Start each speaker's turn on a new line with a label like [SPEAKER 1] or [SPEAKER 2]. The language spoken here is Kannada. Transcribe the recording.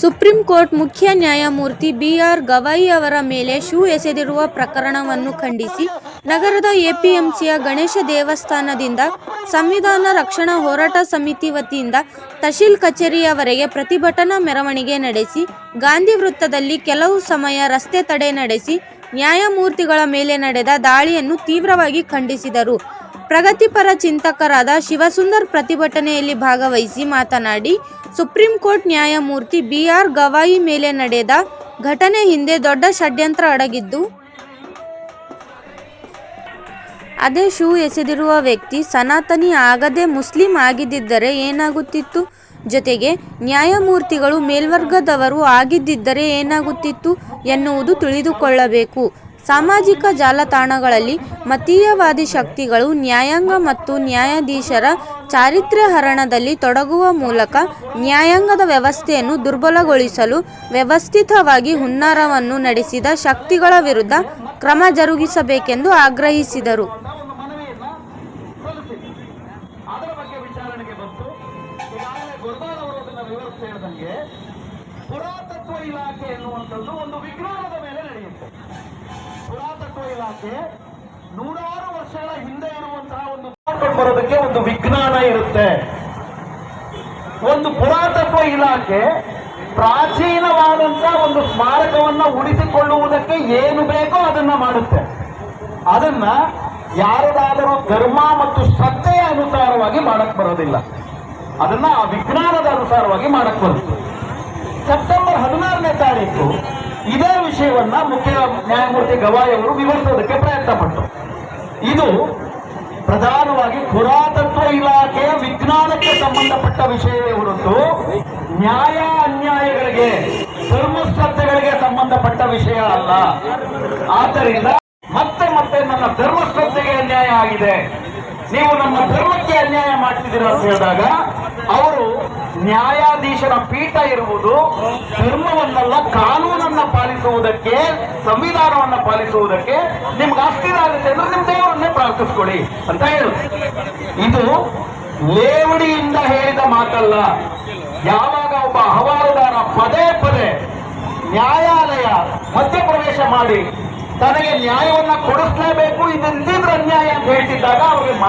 [SPEAKER 1] ಸುಪ್ರೀಂ ಕೋರ್ಟ್ ಮುಖ್ಯ ನ್ಯಾಯಮೂರ್ತಿ ಬಿಆರ್ ಗವಾಯಿ ಅವರ ಮೇಲೆ ಶೂ ಎಸೆದಿರುವ ಪ್ರಕರಣವನ್ನು ಖಂಡಿಸಿ, ನಗರದ ಎಪಿಎಂಸಿಯ ಗಣೇಶ ದೇವಸ್ಥಾನದಿಂದ ಸಂವಿಧಾನ ರಕ್ಷಣಾ ಹೋರಾಟ ಸಮಿತಿ ವತಿಯಿಂದ ತಹಶೀಲ್ ಕಚೇರಿಯವರೆಗೆ ಪ್ರತಿಭಟನಾ ಮೆರವಣಿಗೆ ನಡೆಸಿ, ಗಾಂಧಿ ವೃತ್ತದಲ್ಲಿ ಕೆಲವು ಸಮಯ ರಸ್ತೆ ತಡೆ ನಡೆಸಿ, ನ್ಯಾಯಮೂರ್ತಿಗಳ ಮೇಲೆ ನಡೆದ ದಾಳಿಯನ್ನು ತೀವ್ರವಾಗಿ ಖಂಡಿಸಿದರು. ಪ್ರಗತಿಪರ ಚಿಂತಕರಾದ ಶಿವಸುಂದರ್ ಪ್ರತಿಭಟನೆಯಲ್ಲಿ ಭಾಗವಹಿಸಿ ಮಾತನಾಡಿ, ಸುಪ್ರೀಂ ಕೋರ್ಟ್ ನ್ಯಾಯಮೂರ್ತಿ ಬಿ ಆರ್ ಗವಾಯಿ ಮೇಲೆ ನಡೆದ ಘಟನೆ ಹಿಂದೆ ದೊಡ್ಡ ಷಡ್ಯಂತ್ರ ಅಡಗಿದ್ದು, ಅದೇ ಶೂ ಎಸೆದಿರುವ ವ್ಯಕ್ತಿ ಸನಾತನಿ ಆಗದೆ ಮುಸ್ಲಿಂ ಆಗಿದ್ದಿದ್ದರೆ ಏನಾಗುತ್ತಿತ್ತು? ಜೊತೆಗೆ, ನ್ಯಾಯಮೂರ್ತಿಗಳು ಮೇಲ್ವರ್ಗದವರು ಆಗಿದ್ದಿದ್ದರೆ ಏನಾಗುತ್ತಿತ್ತು ಎನ್ನುವುದು ತಿಳಿದುಕೊಳ್ಳಬೇಕು. ಸಾಮಾಜಿಕ ಜಾಲತಾಣಗಳಲ್ಲಿ ಮತೀಯವಾದಿ ಶಕ್ತಿಗಳು ನ್ಯಾಯಾಂಗ ಮತ್ತು ನ್ಯಾಯಾಧೀಶರ ಚಾರಿತ್ರ್ಯ ಹರಣದಲ್ಲಿ ತೊಡಗುವ ಮೂಲಕ ನ್ಯಾಯಾಂಗದ ವ್ಯವಸ್ಥೆಯನ್ನು ದುರ್ಬಲಗೊಳಿಸಲು ವ್ಯವಸ್ಥಿತವಾಗಿ ಹುನ್ನಾರವನ್ನು ನಡೆಸಿದ ಶಕ್ತಿಗಳ ವಿರುದ್ಧ ಕ್ರಮ ಜರುಗಿಸಬೇಕೆಂದು ಆಗ್ರಹಿಸಿದರು.
[SPEAKER 2] ಅದರ ಬಗ್ಗೆ ವಿಚಾರಣೆಗೆ ಬಂತು ಈಗಾಗಲೇ ಅವರು ವಿವರಿಸಿ ಪುರಾತತ್ವ ಇಲಾಖೆ ಎನ್ನುವಂಥದ್ದು ಒಂದು ವಿಜ್ಞಾನದ ಮೇಲೆ ನಡೆಯುತ್ತೆ. ಪುರಾತತ್ವ ಇಲಾಖೆ ನೂರಾರು ವರ್ಷಗಳ ಹಿಂದೆ ಇರುವಂತಹ ಒಂದು ಬರೋದಕ್ಕೆ ಒಂದು ವಿಜ್ಞಾನ ಇರುತ್ತೆ. ಒಂದು ಪುರಾತತ್ವ ಇಲಾಖೆ ಪ್ರಾಚೀನವಾದಂತಹ ಒಂದು ಸ್ಮಾರಕವನ್ನ ಉಳಿಸಿಕೊಳ್ಳುವುದಕ್ಕೆ ಏನು ಬೇಕೋ ಅದನ್ನ ಮಾಡುತ್ತೆ. ಅದನ್ನ ಯಾರದಾದರೂ ಧರ್ಮ ಮತ್ತು ಶ್ರದ್ಧೆಯ ಅನುಸಾರವಾಗಿ ಮಾಡಕ್ ಬರೋದಿಲ್ಲ. ಅದನ್ನ ಆ ವಿಜ್ಞಾನದ ಅನುಸಾರವಾಗಿ ಮಾಡಕ್ ಬರುತ್ತೆ. ಸೆಪ್ಟೆಂಬರ್ ಹದಿನಾರನೇ ತಾರೀಕು ಇದೇ ವಿಷಯವನ್ನ ಮುಖ್ಯ ನ್ಯಾಯಮೂರ್ತಿ ಗವಾಯ್ ಅವರು ವಿವರಿಸೋದಕ್ಕೆ ಪ್ರಯತ್ನ ಪಟ್ಟರು. ಇದು ಪ್ರಧಾನವಾಗಿ ಪುರಾತತ್ವ ಇಲಾಖೆಯ ವಿಜ್ಞಾನಕ್ಕೆ ಸಂಬಂಧಪಟ್ಟ ವಿಷಯವೇ ಹೊರತು ನ್ಯಾಯ ಅನ್ಯಾಯಗಳಿಗೆ ಧರ್ಮಶ್ರದ್ಧೆಗಳಿಗೆ ಸಂಬಂಧಪಟ್ಟ ವಿಷಯ ಅಲ್ಲ. ಆದ್ದರಿಂದ ಮತ್ತೆ ಮತ್ತೆ ನನ್ನ ಧರ್ಮಶ್ರದ್ಧೆಗೆ ಅನ್ಯಾಯ ಆಗಿದೆ. ನೀವು ನಮ್ಮ ಧರ್ಮಕ್ಕೆ ಅನ್ಯಾಯ ಮಾಡ್ತಿದ್ದೀರ ಅಂತ ಹೇಳಿದಾಗ, ಅವರು ನ್ಯಾಯಾಧೀಶರ ಪೀಠ ಇರುವುದು ಧರ್ಮವನ್ನಲ್ಲ, ಕಾನೂನನ್ನ ಪಾಲಿಸುವುದಕ್ಕೆ, ಸಂವಿಧಾನವನ್ನ ಪಾಲಿಸುವುದಕ್ಕೆ ನಿಮ್ಗೆ ಅಷ್ಟಿದಾಗುತ್ತೆ ಅಂದ್ರೆ ನಿಮ್ ದೇವರನ್ನೇ ಪ್ರಾರ್ಥಿಸ್ಕೊಳ್ಳಿ ಅಂತ ಹೇಳು ಇದು ಲೇವಡಿಯಿಂದ ಹೇಳಿದ ಮಾತಲ್ಲ. ಯಾವಾಗ ಒಬ್ಬ ಹವಾಲುದಾರ ಪದೇ ಪದೇ ನ್ಯಾಯಾಲಯ ಮಧ್ಯಪ್ರವೇಶ ಮಾಡಿ ತನಗೆ ನ್ಯಾಯವನ್ನ ಕೊಡಿಸ್ಲೇಬೇಕು ಇದು ಅನ್ಯಾಯ ಅಂತ ಹೇಳ್ತಿದ್ದಾಗ ಅವರಿಗೆ